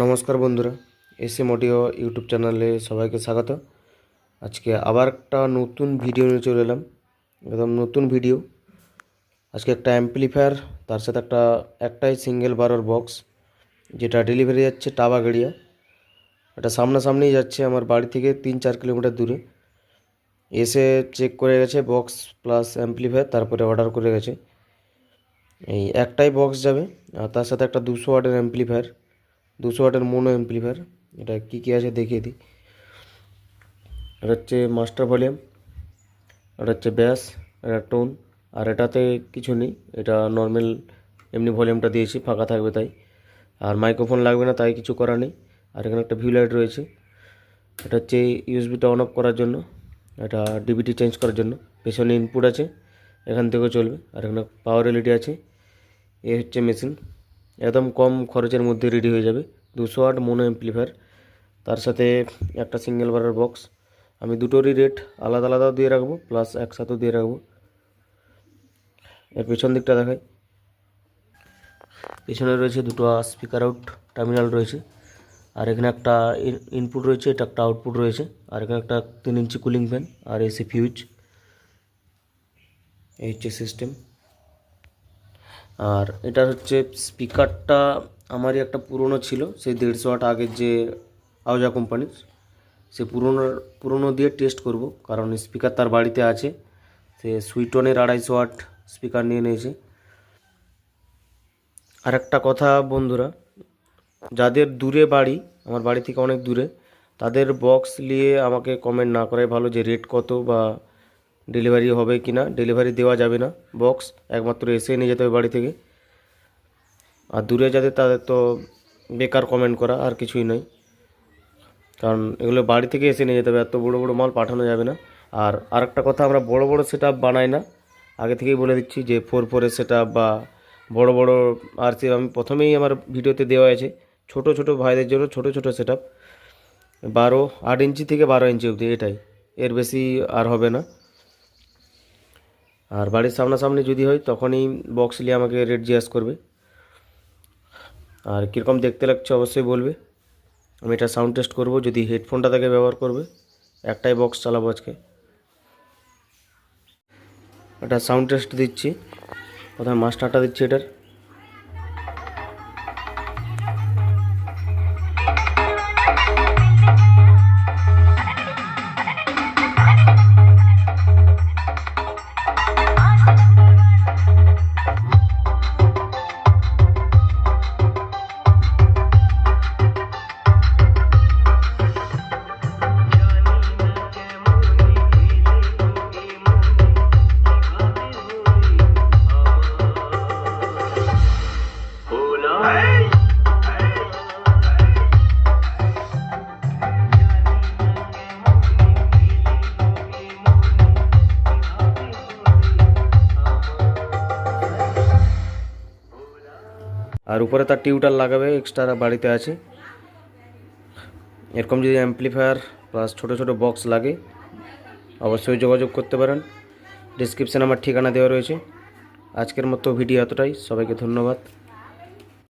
নমস্কার বন্ধুরা, S audio YouTube চ্যানেলে সবাইকে স্বাগত। আজকে আবার একটা নতুন ভিডিও নিয়ে চলে এলাম। একদম নতুন ভিডিও। আজকে একটা অ্যাম্পলিফায়ার তার সাথে একটা, একটাই সিঙ্গেল বারোর বক্স যেটা ডেলিভারি যাচ্ছে টাবাগাড়িয়া। এটা সামনাসামনি যাচ্ছে আমার বাড়ি থেকে তিন চার কিলোমিটার দূরে। এসে চেক করে গেছে বক্স প্লাস অ্যাম্পলিফায়ার তারপরে অর্ডার করে গেছে। এই একটাই বক্স যাবে, আর তার সাথে একটা দুশো ওয়াটের অ্যাম্পলিফায়ার দুশো ওয়াটের মোনো অ্যাম্পলিফায়ার এটা কী কী আছে দেখিয়ে দিই। এটা হচ্ছে মাস্টার ভলিউম এটা হচ্ছে ব্যাস এটা টোন আর এটাতে কিছু নেই, এটা নর্মাল এমনি ভলিউমটা দিয়েছি, ফাঁকা থাকবে তাই। আর মাইক্রোফোন লাগবে না, তাই কিছু করার নেই। আর এখানে একটা ভিউ লাইট রয়েছে, এটা হচ্ছে ইউএসবিটা অন অফ করার জন্য, এটা ডিবিটি চেঞ্জ করার জন্য। পেছনে ইনপুট আছে, এখান থেকেও চলবে। আর এখানে পাওয়ার এলইডি আছে, এ হচ্ছে মেশিন একদম কম খরচের মধ্যে রেডি হয়ে যাবে। দুশো আট মোনো অ্যাম্পলিফায়ার তার সাথে একটা সিঙ্গেল বারের বক্স আমি দুটোরই রেট আলাদা আলাদাও দিয়ে রাখব প্লাস একসাথেও দিয়ে রাখব। এর পেছন দিকটা দেখাই। পেছনে রয়েছে দুটো স্পিকার আউট টার্মিনাল রয়েছে। আর এখানে একটা ইনপুট রয়েছে, এটা একটা আউটপুট রয়েছে। আর এখানে একটা তিন ইঞ্চি কুলিং ফ্যান আর এসি ফিউজ এই হচ্ছে সিস্টেম আর এটা হচ্ছে স্পিকারটা আমারই একটা পুরনো ছিল, সেই দেড়শো আট আগের যে আওজা কোম্পানির, সে পুরনো পুরনো দিয়ে টেস্ট করব, কারণ স্পিকার তার বাড়িতে আছে, সে সুইটনের আড়াইশো আট স্পিকার নিয়ে নিয়েছে। আর একটা কথা বন্ধুরা, যাদের দূরে বাড়ি, আমার বাড়ি থেকে অনেক দূরে, তাদের বক্স নিয়ে আমাকে কমেন্ট না করাই ভালো যে রেট কত বা ডেলিভারি হবে কি না, ডেলিভারি দেওয়া যাবে না বক্স একমাত্র এসে নিয়ে যেতে হবে বাড়ি থেকে। আর দূরে যাদের তাদের তো বেকার কমেন্ট করা, আর কিছুই নয়। কারণ এগুলো বাড়ি থেকে এসে নিয়ে যেতে হবে, এত বড়ো বড়ো মাল পাঠানো যাবে না। আর আরেকটা কথা, আমরা বড় বড় সেট বানাই না। আগে থেকেই বলে দিচ্ছি যে ফোর ফোরের সেট বা বড় বড় আর সে আমি প্রথমেই আমার ভিডিওতে দেওয়া আছে। ছোট ছোট ভাইদের জন্য ছোট ছোট সেট আপ বারো আট ইঞ্চি থেকে বারো ইঞ্চি অবধি, এটাই। এর বেশি আর হবে না। আর বাড়ির সামনাসামনি যদি হয়, তখনই বক্স নিয়ে আমাকে রেট জিজ্ঞাস করবে। আর কীরকম দেখতে লাগছে অবশ্যই বলবে। আমি এটা সাউন্ড টেস্ট করব, যদি হেডফোনটা তাকে ব্যবহার করবে। একটাই বক্স চালাবো আজকে। এটা সাউন্ড টেস্ট দিচ্ছি। প্রথমে মাস্টারটা দিচ্ছি এটার। আর উপরে তার টিউটার লাগাবে এক্সট্রা বাড়িতে আছে। এরকম যদি অ্যাম্পলিফায়ার প্লাস ছোটো ছোটো বক্স লাগে, অবশ্যই যোগাযোগ করতে পারেন। ডিসক্রিপশানে আমার ঠিকানা দেওয়া রয়েছে। আজকের মতো ভিডিও এতটাই। সবাইকে ধন্যবাদ।